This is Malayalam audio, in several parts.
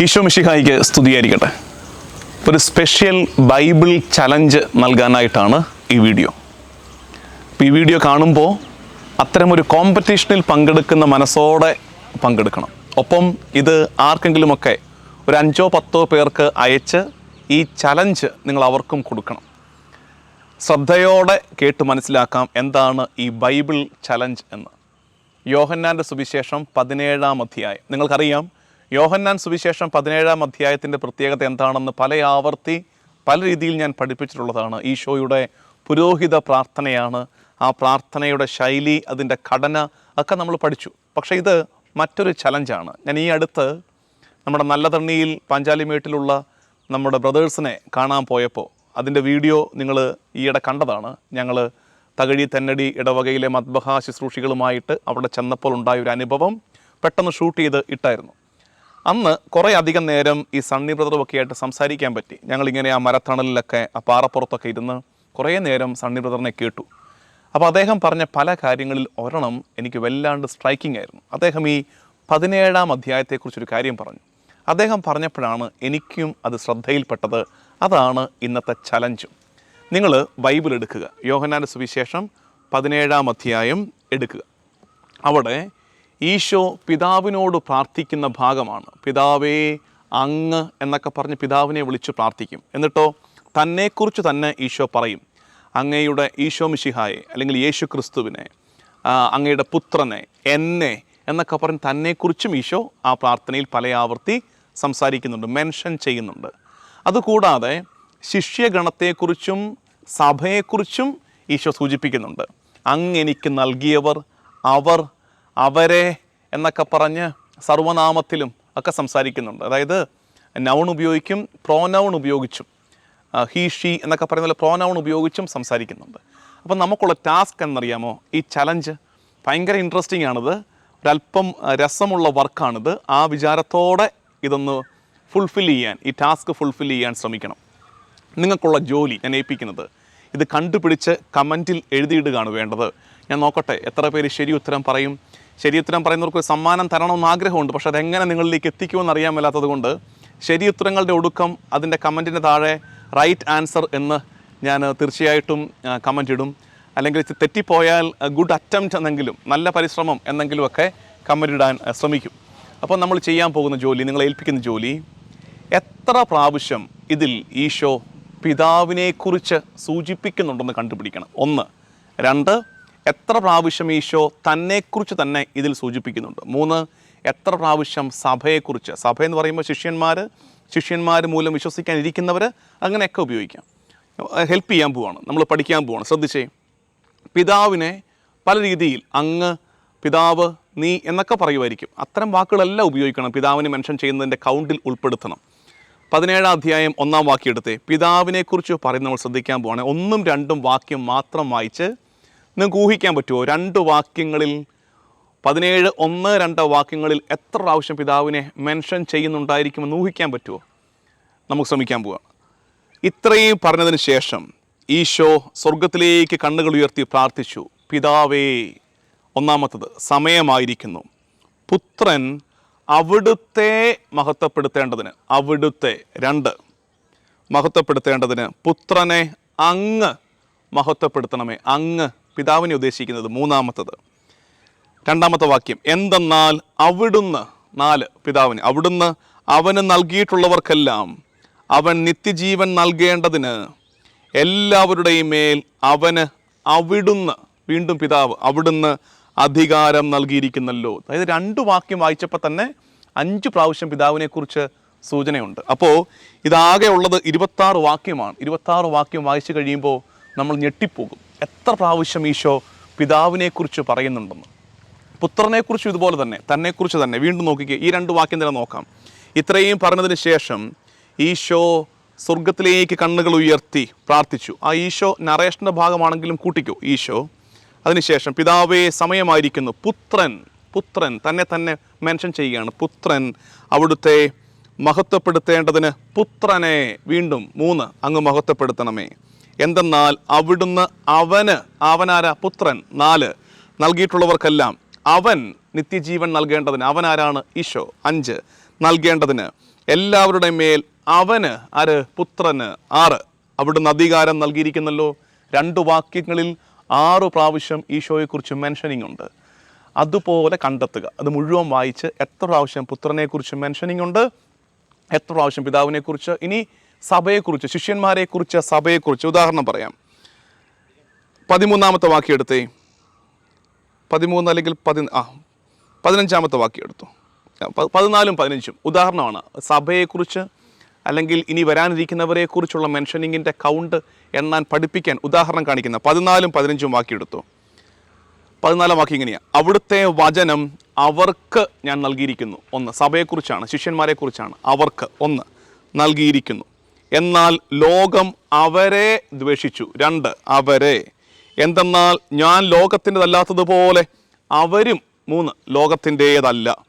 ഈശോ മിഷിഹായിക്ക് സ്തുതിയായിരിക്കട്ടെ. ഒരു സ്പെഷ്യൽ ബൈബിൾ ചലഞ്ച് നൽകാനായിട്ടാണ് ഈ വീഡിയോ. ഈ വീഡിയോ കാണുമ്പോൾ അത്തരമൊരു കോമ്പറ്റീഷനിൽ പങ്കെടുക്കുന്ന മനസ്സോടെ പങ്കെടുക്കണം. ഒപ്പം ഇത് ആർക്കെങ്കിലുമൊക്കെ ഒരു അഞ്ചോ പത്തോ പേർക്ക് അയച്ച് ഈ ചലഞ്ച് നിങ്ങൾ അവർക്കും കൊടുക്കണം. ശ്രദ്ധയോടെ കേട്ട് മനസ്സിലാക്കാം എന്താണ് ഈ ബൈബിൾ ചലഞ്ച് എന്ന്. യോഹന്നാന്റെ സുവിശേഷം പതിനേഴാം അധ്യായം. നിങ്ങൾക്കറിയാം യോഹന്നാൻ സുവിശേഷം പതിനേഴാം അധ്യായത്തിന്റെ പ്രത്യേകത എന്താണെന്ന് പല ആവർത്തി പല രീതിയിൽ ഞാൻ പഠിപ്പിച്ചിട്ടുള്ളതാണ്. ഈശോയുടെ പുരോഹിത പ്രാർത്ഥനയാണ്. ആ പ്രാർത്ഥനയുടെ ശൈലി അതിന്റെ ഘടന ഒക്കെ നമ്മൾ പഠിച്ചു. പക്ഷേ ഇത് മറ്റൊരു ചലഞ്ചാണ്. ഞാൻ ഈ അടുത്ത് നമ്മുടെ നല്ല തണ്ണിയിൽ പാഞ്ചാലിമേട്ടിലുള്ള നമ്മുടെ ബ്രദേഴ്സിനെ കാണാൻ പോയപ്പോൾ അതിന്റെ വീഡിയോ നിങ്ങൾ ഈയിടെ കണ്ടതാണ്. ഞങ്ങൾ തകഴി തെന്നടി ഇടവകയിലെ മദ്ബഹ ശുശ്രൂഷികളുമായിട്ട് അവിടെ ചെന്നപ്പോൾ ഉണ്ടായ ഒരു അനുഭവം പെട്ടെന്ന് ഷൂട്ട് ചെയ്ത് ഇട്ടായിരുന്നു. അന്ന് കുറേ അധികം നേരം ഈ സണ്ണി ബ്രദറുമൊക്കെ ആയിട്ട് സംസാരിക്കാൻ പറ്റി. ഞങ്ങളിങ്ങനെ ആ മരത്തണലിലൊക്കെ ആ പാറപ്പുറത്തൊക്കെ ഇരുന്ന് കുറേ നേരം സണ്ണി ബ്രദറിനെ കേട്ടു. അപ്പോൾ അദ്ദേഹം പറഞ്ഞ പല കാര്യങ്ങളിൽ ഒരെണ്ണം എനിക്ക് വല്ലാണ്ട് സ്ട്രൈക്കിംഗ് ആയിരുന്നു. അദ്ദേഹം ഈ പതിനേഴാം അധ്യായത്തെക്കുറിച്ചൊരു കാര്യം പറഞ്ഞു. അദ്ദേഹം പറഞ്ഞപ്പോഴാണ് എനിക്കും അത് ശ്രദ്ധയിൽപ്പെട്ടത്. അതാണ് ഇന്നത്തെ ചലഞ്ചും നിങ്ങൾ ബൈബിൾ എടുക്കുക. യോഹനാന്റെ സുവിശേഷം പതിനേഴാം അധ്യായം എടുക്കുക. അവിടെ ഈശോ പിതാവിനോട് പ്രാർത്ഥിക്കുന്ന ഭാഗമാണ്. പിതാവേ അങ്ങ് എന്നൊക്കെ പറഞ്ഞ് പിതാവിനെ വിളിച്ച് പ്രാർത്ഥിക്കും. എന്നിട്ടോ തന്നെക്കുറിച്ച് തന്നെ ഈശോ പറയും. അങ്ങയുടെ ഈശോ മിശിഹായെ അല്ലെങ്കിൽ യേശു ക്രിസ്തുവിനെ അങ്ങയുടെ പുത്രനെ എന്നെ എന്നൊക്കെ പറഞ്ഞ് തന്നെക്കുറിച്ചും ഈശോ ആ പ്രാർത്ഥനയിൽ പല ആവർത്തി സംസാരിക്കുന്നുണ്ട് മെൻഷൻ ചെയ്യുന്നുണ്ട്. അതുകൂടാതെ ശിഷ്യഗണത്തെക്കുറിച്ചും സഭയെക്കുറിച്ചും ഈശോ സൂചിപ്പിക്കുന്നുണ്ട്. അങ്ങ് എനിക്ക് നൽകിയവർ അവർ അവരെ എന്നൊക്കെ പറഞ്ഞ് സർവനാമത്തിലും ഒക്കെ സംസാരിക്കുന്നുണ്ട്. അതായത് നൗൺ ഉപയോഗിക്കും പ്രോനൗൺ ഉപയോഗിച്ചും ഹീ ഷീ എന്നൊക്കെ പറയുന്ന പോലെ പ്രോനൗൺ ഉപയോഗിച്ചും സംസാരിക്കുന്നുണ്ട്. അപ്പോൾ നമുക്കുള്ള ടാസ്ക് എന്നറിയാമോ? ഈ ചലഞ്ച് ഭയങ്കര ഇൻട്രസ്റ്റിംഗ് ആണിത്. ഒരല്പം രസമുള്ള വർക്കാണിത് ആ വിചാരത്തോടെ ഇതൊന്ന് ഫുൾഫിൽ ചെയ്യാൻ ഈ ടാസ്ക് ഫുൾഫിൽ ചെയ്യാൻ ശ്രമിക്കണം. നിങ്ങൾക്കുള്ള ജോലി ഞാൻ ഏൽപ്പിക്കുന്നത് ഇത് കണ്ടുപിടിച്ച് കമന്റിൽ എഴുതിയിടുകയാണ് വേണ്ടത്. ഞാൻ നോക്കട്ടെ എത്ര പേര് ശരി ഉത്തരം പറയും? ശരി ഉത്തരം പറയുന്നവർക്ക് ഒരു സമ്മാനം തരണമെന്ന് ആഗ്രഹമുണ്ട് പക്ഷേ അതെങ്ങനെ നിങ്ങളിലേക്ക് എത്തിക്കുമെന്ന് അറിയാൻ മേലാത്തത് കൊണ്ട് ശരി ഉത്തരങ്ങളുടെ ഒടുക്കം അതിന്റെ കമന്റിന് താഴെ റൈറ്റ് ആൻസർ എന്ന് ഞാൻ തീർച്ചയായിട്ടും കമന്റ് ഇടും. അല്ലെങ്കിൽ തെറ്റിപ്പോയാൽ ഗുഡ് അറ്റംപ്റ്റ് എന്നെങ്കിലും നല്ല പരിശ്രമം എന്നെങ്കിലുമൊക്കെ കമന്റ് ഇടാൻ ശ്രമിക്കും. അപ്പോൾ നമ്മൾ ചെയ്യാൻ പോകുന്ന ജോലി നിങ്ങളെ ഏൽപ്പിക്കുന്ന ജോലി എത്ര പ്രാവശ്യം ഇതിൽ ഈശോ പിതാവിനെക്കുറിച്ച് സൂചിപ്പിക്കുന്നുണ്ടെന്ന് കണ്ടുപിടിക്കണം. ഒന്ന്. രണ്ട്. എത്ര പ്രാവശ്യം ഈശോ തന്നെക്കുറിച്ച് തന്നെ ഇതിൽ സൂചിപ്പിക്കുന്നുണ്ട്? മൂന്ന് എത്ര പ്രാവശ്യം സഭയെക്കുറിച്ച്? സഭ എന്ന് പറയുമ്പോൾ ശിഷ്യന്മാർ ശിഷ്യന്മാർ മൂലം വിശ്വസിക്കാൻ ഇരിക്കുന്നവർ അങ്ങനെയൊക്കെ ഉപയോഗിക്കാം. ഹെൽപ്പ് ചെയ്യാൻ പോവാണ്. നമ്മൾ പഠിക്കാൻ പോവാണ്. ശ്രദ്ധിച്ചേ. പിതാവിനെ പല രീതിയിൽ അങ്ങ് പിതാവ് നീ എന്നൊക്കെ പറയുമായിരിക്കും. അത്തരം വാക്കുകളെല്ലാം ഉപയോഗിക്കണം. പിതാവിനെ മെൻഷൻ ചെയ്യുന്നതിന്റെ കൗണ്ടിൽ ഉൾപ്പെടുത്തണം. പതിനേഴാം അധ്യായം ഒന്നാം വാക്യം എടുത്തേ പിതാവിനെക്കുറിച്ച് പറയുന്ന നമ്മൾ ശ്രദ്ധിക്കാൻ പോവാണ്. ഒന്നും രണ്ടും വാക്യം മാത്രം വായിച്ച് നിങ്ങൾക്ക് ഊഹിക്കാൻ പറ്റുമോ? രണ്ട് വാക്യങ്ങളിൽ പതിനേഴ് ഒന്ന് രണ്ട് വാക്യങ്ങളിൽ എത്ര പ്രാവശ്യം പിതാവിനെ മെൻഷൻ ചെയ്യുന്നുണ്ടായിരിക്കുമെന്ന് ഊഹിക്കാൻ പറ്റുമോ? നമുക്ക് ശ്രമിക്കാൻ പോവാം. ഇത്രയും പറഞ്ഞതിന് ശേഷം ഈശോ സ്വർഗത്തിലേക്ക് കണ്ണുകൾ ഉയർത്തി പ്രാർത്ഥിച്ചു. പിതാവേ ഒന്നാമത്തത് സമയമായിരിക്കുന്നു. പുത്രൻ അവിടുത്തെ മഹത്വപ്പെടുത്തേണ്ടതിന് അവിടുത്തെ രണ്ട് മഹത്വപ്പെടുത്തേണ്ടതിന് പുത്രനെ അങ്ങ് മഹത്വപ്പെടുത്തണമേ അങ്ങ് പിതാവിനെ ഉദ്ദേശിക്കുന്നത് മൂന്നാമത്തത്. രണ്ടാമത്തെ വാക്യം എന്തെന്നാൽ അവിടുന്ന് നാല് പിതാവിന് അവിടുന്ന് അവന് നൽകിയിട്ടുള്ളവർക്കെല്ലാം അവൻ നിത്യജീവൻ നൽകേണ്ടതിന് എല്ലാവരുടെയും മേൽ അവന് അവിടുന്ന് വീണ്ടും പിതാവ് അവിടുന്ന് അധികാരം നൽകിയിരിക്കുന്നല്ലോ. അതായത് രണ്ട് വാക്യം വായിച്ചപ്പോൾ തന്നെ അഞ്ച് പ്രാവശ്യം പിതാവിനെക്കുറിച്ച് സൂചനയുണ്ട്. അപ്പോൾ ഇതാകെ ഉള്ളത് ഇരുപത്താറ് വാക്യമാണ്. ഇരുപത്താറ് വാക്യം വായിച്ചു കഴിയുമ്പോൾ നമ്മൾ ഞെട്ടിപ്പോകും. എത്ര പ്രാവശ്യം ഈശോ പിതാവിനെക്കുറിച്ച് പറയുന്നുണ്ടെന്ന്. പുത്രനെക്കുറിച്ചും ഇതുപോലെ തന്നെ തന്നെക്കുറിച്ച് തന്നെ വീണ്ടും നോക്കിക്കുക ഈ രണ്ട് വാക്യം തന്നെ നോക്കാം. ഇത്രയും പറഞ്ഞതിന് ശേഷം ഈശോ സ്വർഗത്തിലേക്ക് കണ്ണുകൾ ഉയർത്തി പ്രാർത്ഥിച്ചു. ആ ഈശോ നറേഷന്റെ ഭാഗമാണെങ്കിലും കൂട്ടിക്കോ ഈശോ. അതിനുശേഷം പിതാവേ സമയമായിരിക്കുന്നു. പുത്രൻ പുത്രൻ തന്നെ തന്നെ മെൻഷൻ ചെയ്യുകയാണ്. പുത്രൻ അവിടുത്തെ മഹത്വപ്പെടുത്തേണ്ടതിന് പുത്രനെ വീണ്ടും മൂന്ന് അങ്ങ് മഹത്വപ്പെടുത്തണമേ. എന്തെന്നാൽ അവിടുന്ന് അവന് അവനാരാ? പുത്രൻ. നാല് നൽകിയിട്ടുള്ളവർക്കെല്ലാം അവൻ നിത്യജീവൻ നൽകേണ്ടതിന്. അവനാരാണ്? ഈശോ. അഞ്ച് നൽകേണ്ടതിന് എല്ലാവരുടെ മേൽ അവന് ആര്? പുത്രന്. ആറ് അവിടുന്ന് അധികാരം നൽകിയിരിക്കുന്നല്ലോ. രണ്ട് വാക്യങ്ങളിൽ ആറു പ്രാവശ്യം ഈശോയെക്കുറിച്ച് മെൻഷനിങ് ഉണ്ട് അതുപോലെ കണ്ടെത്തുക. അത് മുഴുവൻ വായിച്ച് എത്ര പ്രാവശ്യം പുത്രനെക്കുറിച്ച് മെൻഷനിങ് ഉണ്ട് എത്ര പ്രാവശ്യം പിതാവിനെക്കുറിച്ച്? ഇനി സഭയെക്കുറിച്ച് ശിഷ്യന്മാരെക്കുറിച്ച് സഭയെക്കുറിച്ച് ഉദാഹരണം പറയാം. പതിമൂന്നാമത്തെ വാക്യം എടുത്തേ. പതിമൂന്ന് അല്ലെങ്കിൽ പതി ആ പതിനഞ്ചാമത്തെ വാക്യം എടുത്തു. പ- പതിനാലും പതിനഞ്ചും. ഉദാഹരണമാണ് സഭയെക്കുറിച്ച് അല്ലെങ്കിൽ ഇനി വരാനിരിക്കുന്നവരെക്കുറിച്ചുള്ള മെൻഷനിങ്ങിന്റെ കൗണ്ട് എണ്ണാൻ പഠിപ്പിക്കാൻ ഉദാഹരണം കാണിക്കുന്ന പതിനാലും പതിനഞ്ചും വാക്യം എടുത്തു. പതിനാലാം വാക്യം ഇങ്ങനെയാണ് അവിടുത്തെ വചനം അവർക്ക് ഞാൻ നൽകിയിരിക്കുന്നു. ഒന്ന് സഭയെക്കുറിച്ചാണ് ശിഷ്യന്മാരെക്കുറിച്ചാണ്. അവർക്ക് ഒന്ന് നൽകിയിരിക്കുന്നു. എന്നാൽ ലോകം അവരെ ദ്വേഷിച്ചു. രണ്ട് അവരെ. എന്തെന്നാൽ ഞാൻ ലോകത്തിന്റെതല്ലാത്തതുപോലെ അവരും മൂന്ന് ലോകത്തിന്റേതല്ല.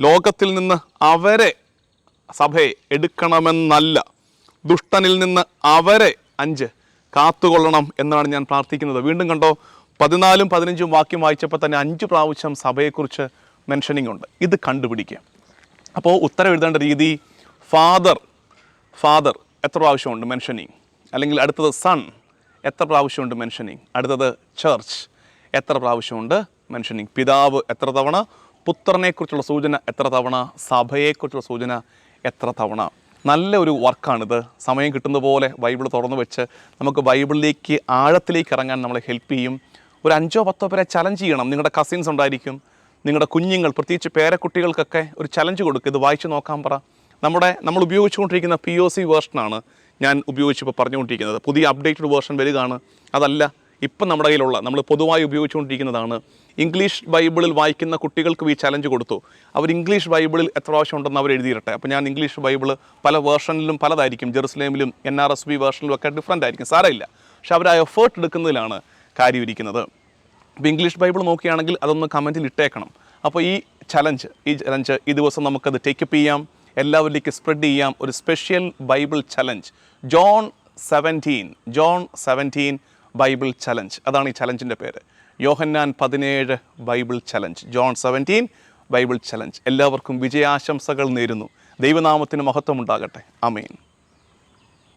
ലോകത്തിൽ നിന്ന് അവരെ സഭയെ എടുക്കണമെന്നല്ല. ദുഷ്ടനിൽ നിന്ന് അവരെ അഞ്ച് കാത്തുകൊള്ളണം എന്നാണ് ഞാൻ പ്രാർത്ഥിക്കുന്നത്. വീണ്ടും കണ്ടോ? പതിനാലും പതിനഞ്ചും വാക്യം വായിച്ചപ്പോൾ തന്നെ അഞ്ച് പ്രാവശ്യം സഭയെക്കുറിച്ച് മെൻഷനിങ് ഉണ്ട്. ഇത് കണ്ടുപിടിക്കുക. അപ്പോൾ ഉത്തരം എഴുതേണ്ട രീതി ഫാദർ ഫാദർ എത്ര പ്രാവശ്യമുണ്ട് മെൻഷനിങ് അല്ലെങ്കിൽ അടുത്തത് സൺ എത്ര പ്രാവശ്യമുണ്ട് മെൻഷനിങ് അടുത്തത് ചർച്ച് എത്ര പ്രാവശ്യമുണ്ട് മെൻഷനിങ് പിതാവ് എത്ര തവണ? പുത്രനെക്കുറിച്ചുള്ള സൂചന എത്ര തവണ? സഭയെക്കുറിച്ചുള്ള സൂചന എത്ര തവണ? നല്ല ഒരു വർക്കാണിത്. സമയം കിട്ടുന്ന പോലെ ബൈബിൾ തുറന്നു വെച്ച് നമുക്ക് ബൈബിളിലേക്ക് ആഴത്തിലേക്ക് ഇറങ്ങാൻ നമ്മളെ ഹെൽപ്പ് ചെയ്യും. ഒരു അഞ്ചോ പത്തോ പേരെ ചലഞ്ച് ചെയ്യണം. നിങ്ങളുടെ കസിൻസ് ഉണ്ടായിരിക്കും. നിങ്ങളുടെ കുഞ്ഞുങ്ങൾ പ്രത്യേകിച്ച് പേരക്കുട്ടികൾക്കൊക്കെ ഒരു ചലഞ്ച് കൊടുക്കുക ഇത് വായിച്ച് നോക്കാൻ പറ. നമ്മുടെ നമ്മൾ ഉപയോഗിച്ചുകൊണ്ടിരിക്കുന്ന പി ഒ സി വേർഷനാണ് ഞാൻ ഉപയോഗിച്ചിപ്പോൾ പറഞ്ഞുകൊണ്ടിരിക്കുന്നത്. പുതിയ അപ്ഡേറ്റഡ് വേർഷൻ വരികയാണ്. അതല്ല ഇപ്പം നമ്മുടെ കയ്യിലുള്ള നമ്മൾ പൊതുവായി ഉപയോഗിച്ചുകൊണ്ടിരിക്കുന്നതാണ്. ഇംഗ്ലീഷ് ബൈബിളിൽ വായിക്കുന്ന കുട്ടികൾക്കും ഈ ചലഞ്ച് കൊടുത്തു. അവർ ഇംഗ്ലീഷ് ബൈബിളിൽ എത്ര പ്രാവശ്യം ഉണ്ടെന്ന് അവർ എഴുതിയിരട്ടെ? അപ്പോൾ ഞാൻ ഇംഗ്ലീഷ് ബൈബിൾ പല വേർഷനിലും പലതായിരിക്കും. ജെറുസലേമിലും എൻ ആർ എസ് ബി വേർഷനിലും ഒക്കെ ഡിഫറന്റ് ആയിരിക്കും. സാരമില്ല. പക്ഷെ അവർ ആ എഫേർട്ട് എടുക്കുന്നതിലാണ് കാര്യം ഇരിക്കുന്നത്. ഇപ്പോൾ ഇംഗ്ലീഷ് ബൈബിൾ നോക്കുകയാണെങ്കിൽ അതൊന്ന് കമന്റിൽ ഇട്ടേക്കണം. അപ്പോൾ ഈ ചലഞ്ച് ഈ ചലഞ്ച് ഈ ദിവസം നമുക്കത് ടേക്കപ്പ് ചെയ്യാം. എല്ലാവരിലേക്ക് സ്പ്രെഡ് ചെയ്യാം ഒരു special Bible challenge John seventeen John seventeen Bible challenge അതാണ് ഈ ചലഞ്ചിന്റെ പേര്. യോഹന്നാൻ പതിനേഴ് Bible challenge John seventeen Bible challenge എല്ലാവർക്കും വിജയാശംസകൾ നേരുന്നു. ദൈവനാമത്തിന് മഹത്വമുണ്ടാകട്ടെ. അമീൻ